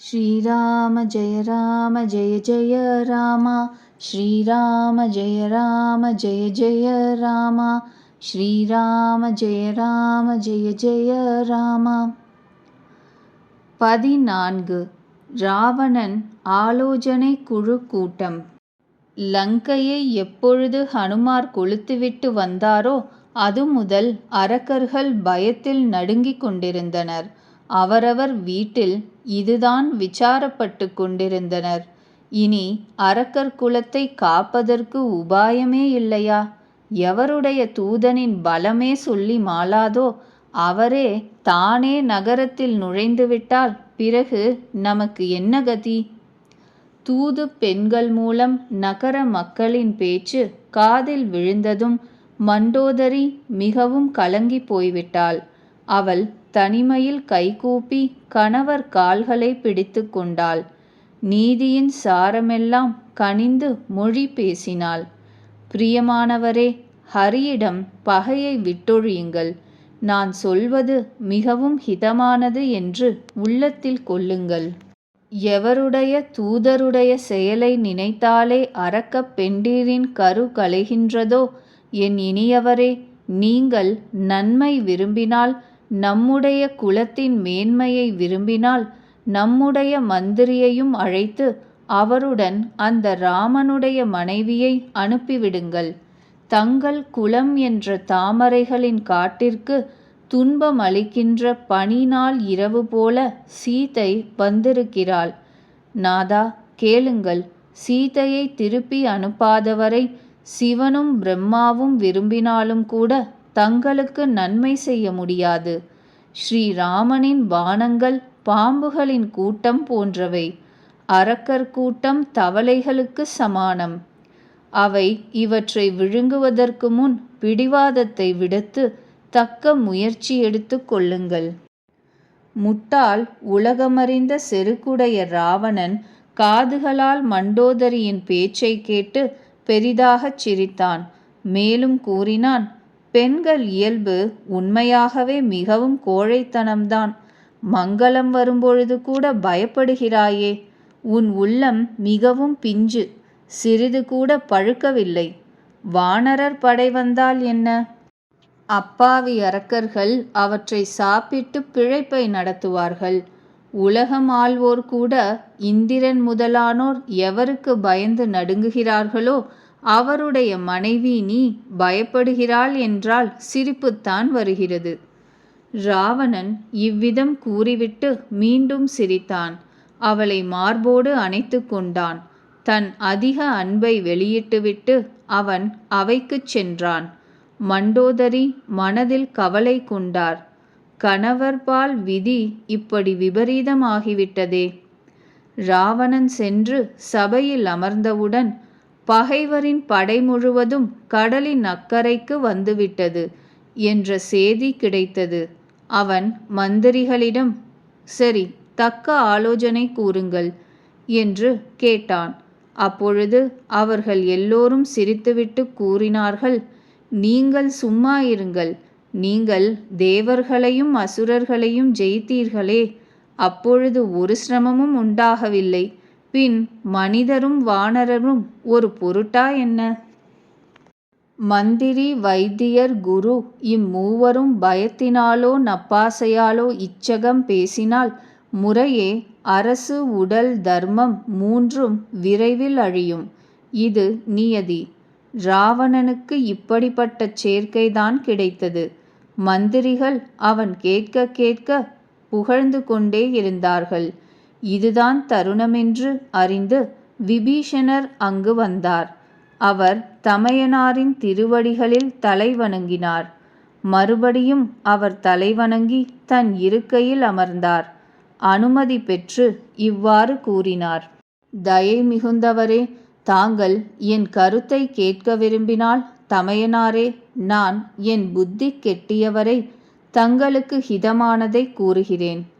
श्रीराम जय राम जय जय राम श्रीराम जय राम जय जय राम श्रीराम जय राम जय जय राम பதினான்கு ராவணன் ஆலோசனை குழு கூட்டம் லங்கையை எப்பொழுது ஹனுமார் கொளுத்துவிட்டு வந்தாரோ அது முதல் அரக்கர்கள் பயத்தில் நடுங்கிக் கொண்டிருந்தனர் அவரவர் வீட்டில் இதுதான் விசாரப்பட்டு கொண்டிருந்தனர். இனி அரக்கர் குலத்தை காப்பதற்கு உபாயமே இல்லையா? எவருடைய தூதனின் பலமே சொல்லி மாளாதோ அவரே தானே நகரத்தில் நுழைந்துவிட்டால் பிறகு நமக்கு என்ன கதி? தூது பெண்கள் மூலம் நகர மக்களின் பேச்சு காதில் விழுந்ததும் மண்டோதரி மிகவும் கலங்கி போய்விட்டாள். அவள் தனிமையில் கைகூப்பி கணவர் கால்களை பிடித்து கொண்டாள். நீதியின் சாரமெல்லாம் கனிந்து மொழி பேசினாள். பிரியமானவரே ஹரியிடம் பகையை விட்டொழியுங்கள். நான் சொல்வது மிகவும் ஹிதமானது என்று உள்ளத்தில் கொள்ளுங்கள். எவருடைய தூதருடைய செயலை நினைத்தாலே அறக்கப் பெண்டீரின் கரு கலைகின்றதோ? என் இனியவரே நீங்கள் நன்மை விரும்பினால் நம்முடைய குலத்தின் மேன்மையை விரும்பினால் நம்முடைய மந்திரியையும் அழைத்து அவருடன் அந்த ராமனுடைய மனைவியை அனுப்பிவிடுங்கள். தங்கள் குலம் என்ற தாமரைகளின் காட்டிற்கு துன்பம் அளிக்கின்ற பனி நாள் இரவு போல சீதை வந்திருக்கிறாள். நாதா கேளுங்கள். சீதையை திருப்பி அனுப்பாதவரை சிவனும் பிரம்மாவும் விரும்பினாலும் கூட தங்களுக்கு நன்மை செய்ய முடியாது. ஸ்ரீராமனின் பானங்கள் பாம்புகளின் கூட்டம் போன்றவை. அரக்கர் கூட்டம் தவளைகளுக்கு சமானம். அவை இவற்றை விழுங்குவதற்கு முன் பிடிவாதத்தை விடுத்து தக்க முயற்சி எடுத்து கொள்ளுங்கள். முட்டாள் உலகமறிந்த செருக்குடைய ராவணன் காதுகளால் மண்டோதரியின் பேச்சை கேட்டு பெரிதாகச் சிரித்தான். மேலும் கூறினான் பெண்கள் இயல்பு உண்மையாகவே மிகவும் கோழைத்தனம்தான். மங்களம் வரும்பொழுது கூட பயப்படுகிறாயே. உன் உள்ளம் மிகவும் பிஞ்சு சிறிது கூட பழுக்கவில்லை. வானரர் படை வந்தால் என்ன? அப்பாவி அரக்கர்கள் அவற்றை சாப்பிட்டு பிழைப்பை நடத்துவார்கள். உலகம் ஆள்வோர் கூட இந்திரன் முதலானோர் எவருக்கு பயந்து நடுங்குகிறார்களோ அவருடைய மனைவி நீ பயப்படுகிறாள் என்றால் சிரிப்புத்தான் வருகிறது. ராவணன் இவ்விதம் கூறிவிட்டு மீண்டும் சிரித்தான். அவளை மார்போடு அணைத்து கொண்டான். தன் அதிக அன்பை வெளியிட்டுவிட்டு அவன் அவைக்குச் சென்றான். மண்டோதரி மனதில் கவலை கொண்டார். கணவர்பால் விதி இப்படி விபரீதமாகிவிட்டதே. ராவணன் சென்று சபையில் அமர்ந்தவுடன் பகைவரின் படை முழுவதும் கடலின் அக்கறைக்கு வந்துவிட்டது என்ற செய்தி கிடைத்தது. அவன் மந்திரிகளிடம் சரி தக்க ஆலோசனை கூறுங்கள் என்று கேட்டான். அப்பொழுது அவர்கள் எல்லோரும் சிரித்துவிட்டு கூறினார்கள் நீங்கள் சும்மா இருங்கள் நீங்கள் தேவர்களையும் அசுரர்களையும் ஜெயித்தீர்களே அப்பொழுது ஒரு சிரமமும் உண்டாகவில்லை. பின் மனிதரும் வானரரும் ஒரு பொருட்டா என்ன? மந்திரி வைத்தியர் குரு இம்மூவரும் பயத்தினாலோ நப்பாசையாலோ இச்சகம் பேசினால் முறையே அரசு உடல் தர்மம் மூன்றும் விரைவில் அழியும். இது நியதி. ராவணனுக்கு இப்படிப்பட்ட சேர்க்கைதான் கிடைத்தது. மந்திரிகள் அவன் கேட்க கேட்க புகழ்ந்து கொண்டே இருந்தார்கள். இதுதான் தருணமென்று அறிந்து விபீஷணர் அங்கு வந்தார். அவர் தமையனாரின் திருவடிகளில் தலை வணங்கினார். மறுபடியும் அவர் தலைவணங்கி தன் இருக்கையில் அமர்ந்தார். அனுமதி பெற்று இவ்வாறு கூறினார். தயை மிகுந்தவரே தாங்கள் என் கருத்தை கேட்க விரும்பினால் தமையனாரே நான் என் புத்தி கெட்டியவரை தங்களுக்கு ஹிதமானதை கூறுகிறேன்.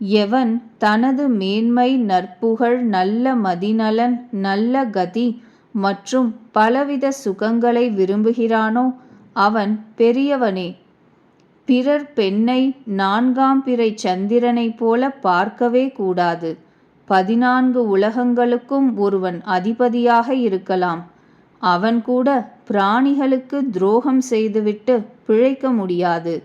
எவன் தனது மேன்மை நற்புகழ் நல்ல மதிநலன் நல்ல கதி மற்றும் பலவித சுகங்களை விரும்புகிறானோ அவன் பெரியவனே. பிறர் பெண்ணை நான்காம் பிறை சந்திரனைப் போல பார்க்கவே கூடாது. பதினான்கு உலகங்களுக்கும் ஒருவன் அதிபதியாக இருக்கலாம். அவன் கூட பிராணிகளுக்கு துரோகம் செய்துவிட்டு பிழைக்க முடியாது.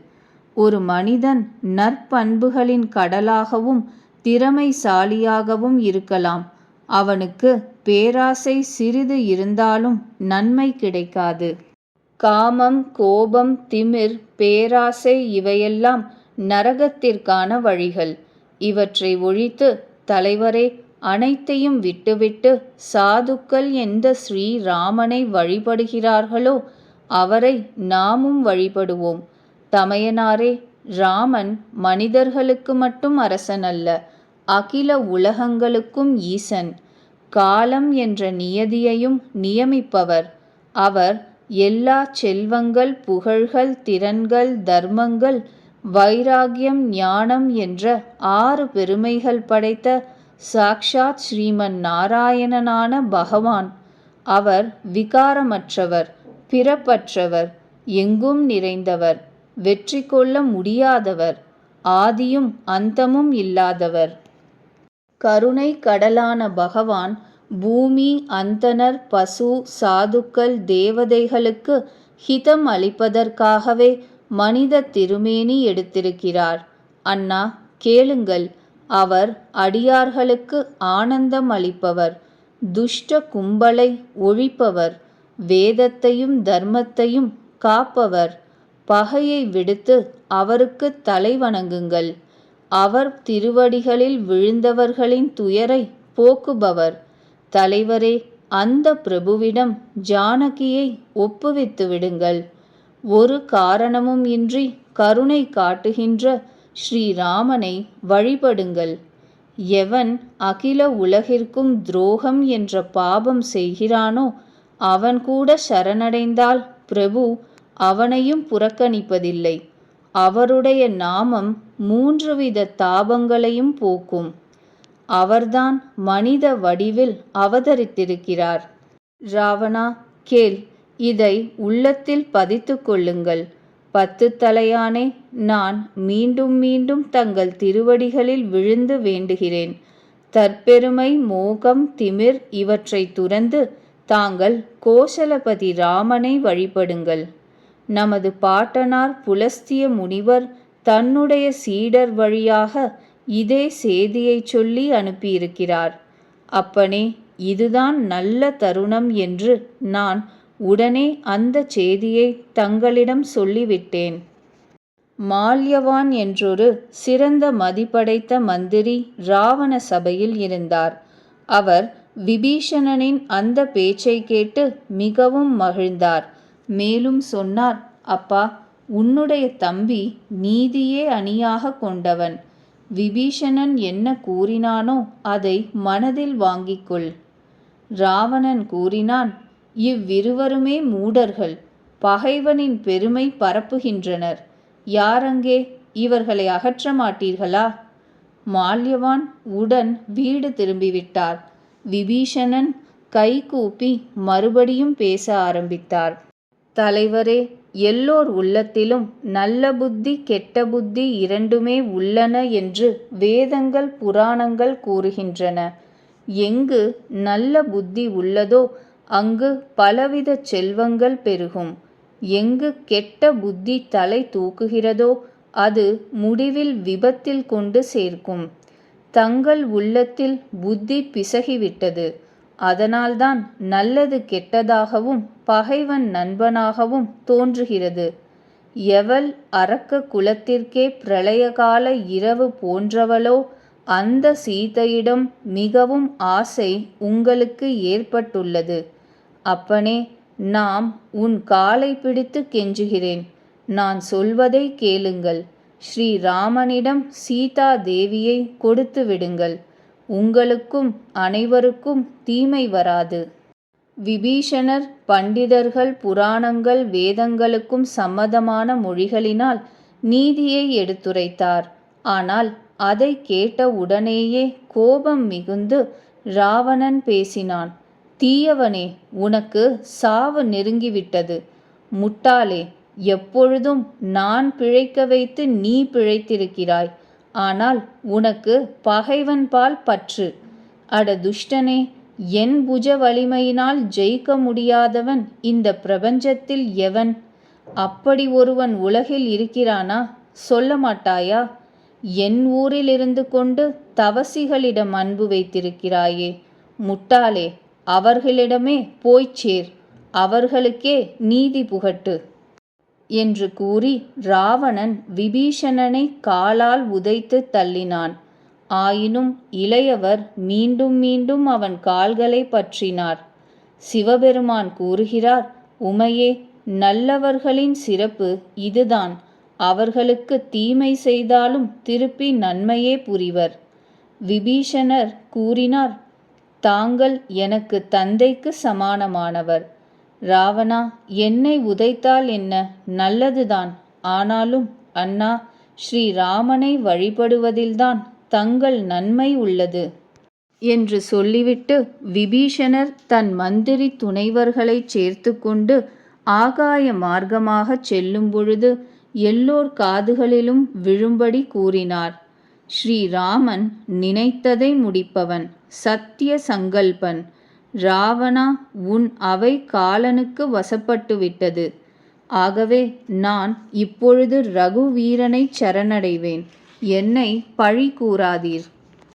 ஒரு மனிதன் நற்பண்புகளின் கடலாகவும் திறமைசாலியாகவும் இருக்கலாம். அவனுக்கு பேராசை சிறிது இருந்தாலும் நன்மை கிடைக்காது. காமம் கோபம் திமிர் பேராசை இவையெல்லாம் நரகத்திற்கான வழிகள். இவற்றை ஒழித்து தலைவரே அனைத்தையும் விட்டுவிட்டு சாதுக்கள் எந்த ஸ்ரீராமனை வழிபடுகிறார்களோ அவரை நாமும் வழிபடுவோம். தமையனாரே ராமன் மனிதர்களுக்கு மட்டும் அரசன் அல்ல அகில உலகங்களுக்கும் ஈசன். காலம் என்ற நியதியையும் நியமிப்பவர். அவர் எல்லா செல்வங்கள் புகழ்கள் திறன்கள் தர்மங்கள் வைராகியம் ஞானம் என்ற ஆறு பெருமைகள் படைத்த சாக்ஷாத் ஸ்ரீமன் நாராயணனான பகவான். அவர் விகாரமற்றவர் பிறப்பற்றவர் எங்கும் நிறைந்தவர். வெற்றி கொள்ள முடியாதவர் ஆதியும் அந்தமும் இல்லாதவர். கருணை கடலான பகவான் பூமி அந்தனர் பசு சாதுக்கள் தேவதைகளுக்கு ஹிதம் அளிப்பதற்காகவே மனித திருமேனி எடுத்திருக்கிறார். அண்ணா கேளுங்கள். அவர் அடியார்களுக்கு ஆனந்தம் அளிப்பவர் துஷ்ட கும்பலை ஒழிப்பவர் வேதத்தையும் தர்மத்தையும் காப்பவர். பகையை விடுத்து அவருக்கு தலை வணங்குங்கள். அவர் திருவடிகளில் விழுந்தவர்களின் துயரை போக்குபவர். தலைவரே அந்த பிரபுவிடம் ஜானகியை ஒப்புவித்து விடுங்கள். ஒரு காரணமும் இன்றி கருணை காட்டுகின்ற ஸ்ரீராமனை வழிபடுங்கள். எவன் அகில உலகிற்கும் துரோகம் என்ற பாபம் செய்கிறானோ அவன் கூட சரணடைந்தால் பிரபு அவனையும் புறக்கணிப்பதில்லை. அவருடைய நாமம் மூன்று வித தாபங்களையும் போக்கும். அவர்தான் மனித வடிவில் அவதரித்திருக்கிறார். ராவணா கேள் இதை உள்ளத்தில் பதித்து கொள்ளுங்கள். பத்து தலையானே நான் மீண்டும் மீண்டும் தங்கள் திருவடிகளில் விழுந்து வேண்டுகிறேன். தற்பெருமை மோகம் திமிர் இவற்றை துறந்து தாங்கள் கோசலபதி ராமனை வழிபடுங்கள். நமது பாட்டனார் புலஸ்திய முனிவர் தன்னுடைய சீடர் வழியாக இதே செய்தியை சொல்லி அனுப்பியிருக்கிறார். அப்பனே இதுதான் நல்ல தருணம் என்று நான் உடனே அந்த செய்தியை தங்களிடம் சொல்லிவிட்டேன். மால்யவான் என்றொரு சிறந்த மதிப்படைத்த மந்திரி ராவண சபையில் இருந்தார். அவர் விபீஷணனின் அந்த பேச்சை கேட்டு மிகவும் மகிழ்ந்தார். மேலும் சொன்னார் அப்பா உன்னுடைய தம்பி நீதியே அணியாக கொண்டவன். விபீஷணன் என்ன கூறினானோ அதை மனதில் வாங்கிக்கொள். ராவணன் கூறினான் இவ்விருவருமே மூடர்கள் பகைவனின் பெருமை பரப்புகின்றனர். யாரங்கே இவர்களை அகற்ற மாட்டீர்களா? மால்யவான் உடன் வீடு திரும்பிவிட்டார். விபீஷணன் கைகூப்பி மறுபடியும் பேச ஆரம்பித்தார். தலைவரே எல்லோர் உள்ளத்திலும் நல்ல புத்தி கெட்ட புத்தி இரண்டுமே உள்ளன என்று வேதங்கள் புராணங்கள் கூறுகின்றன. எங்கு நல்ல புத்தி உள்ளதோ அங்கு பலவித செல்வங்கள் பெருகும். எங்கு கெட்ட புத்தி தலை தூக்குகிறதோ அது முடிவில் விபத்தில் கொண்டு சேர்க்கும். தங்கள் உள்ளத்தில் புத்தி பிசகிவிட்டது. அதனால்தான் நல்லது கெட்டதாகவும் பகைவன் நண்பனாகவும் தோன்றுகிறது. எவள் அரக்க குலத்திற்கே பிரளயகால இரவு போன்றவளோ அந்த சீதையிடம் மிகவும் ஆசை உங்களுக்கு ஏற்பட்டுள்ளது. அப்பனே நாம் உன் காலை பிடித்து கெஞ்சுகிறேன். நான் சொல்வதை கேளுங்கள். ஸ்ரீராமனிடம் சீதா தேவியை கொடுத்து விடுங்கள். உங்களுக்கும் அனைவருக்கும் தீமை வராது. விபீஷணர் பண்டிதர்கள் புராணங்கள் வேதங்களுக்கும் சம்மதமான மொழிகளினால் நீதியை எடுத்துரைத்தார். ஆனால் அதை கேட்ட உடனேயே கோபம் மிகுந்து ராவணன் பேசினான் தீயவனே உனக்கு சாவு நெருங்கிவிட்டது. முட்டாளே எப்பொழுதும் நான் பிழைக்க வைத்து நீ பிழைத்திருக்கிறாய். ஆனால் உனக்கு பகைவன் பால் பற்று. அட துஷ்டனே என் புஜ வலிமையினால் ஜெயிக்க முடியாதவன் இந்த பிரபஞ்சத்தில் எவன்? அப்படி ஒருவன் உலகில் இருக்கிறானா? சொல்ல மாட்டாயா? என் ஊரில் இருந்து கொண்டு தவசிகளிடம் அன்பு வைத்திருக்கிறாயே. முட்டாளே அவர்களிடமே போய்ச் சேர். அவர்களுக்கே நீதி புகட்டு. என்று கூறி ராவணன் விபீஷணனை காலால் உதைத்து தள்ளினான். ஆயினும் இளையவர் மீண்டும் மீண்டும் அவன் கால்களை பற்றினார். சிவபெருமான் கூறுகிறார் உமையே நல்லவர்களின் சிறப்பு இதுதான். அவர்களுக்கு தீமை செய்தாலும் திருப்பி நன்மையே புரிவர் விபீஷணர் கூறினார் தாங்கள் எனக்கு தந்தைக்கு சமானமானவர். ராவணா என்னை உதைத்தால் என்ன? நல்லதுதான். ஆனாலும் அண்ணா ஸ்ரீராமனை வழிபடுவதில்தான் தங்கள் நன்மை உள்ளது. என்று சொல்லிவிட்டு விபீஷணர் தன் மந்திரி துணைவர்களைச் சேர்த்து கொண்டு ஆகாய மார்க்கமாகச் செல்லும் பொழுது எல்லோர் காதுகளிலும் விழும்படி கூறினார். ஸ்ரீராமன் நினைத்ததை முடிப்பவன் சத்திய சங்கல்பன். ராவணா உன் அவை காலனுக்கு வசப்பட்டு விட்டது ஆகவே நான் இப்பொழுது ரகுவீரனைச் சரணடைவேன். என்னை பழி கூறாதீர்.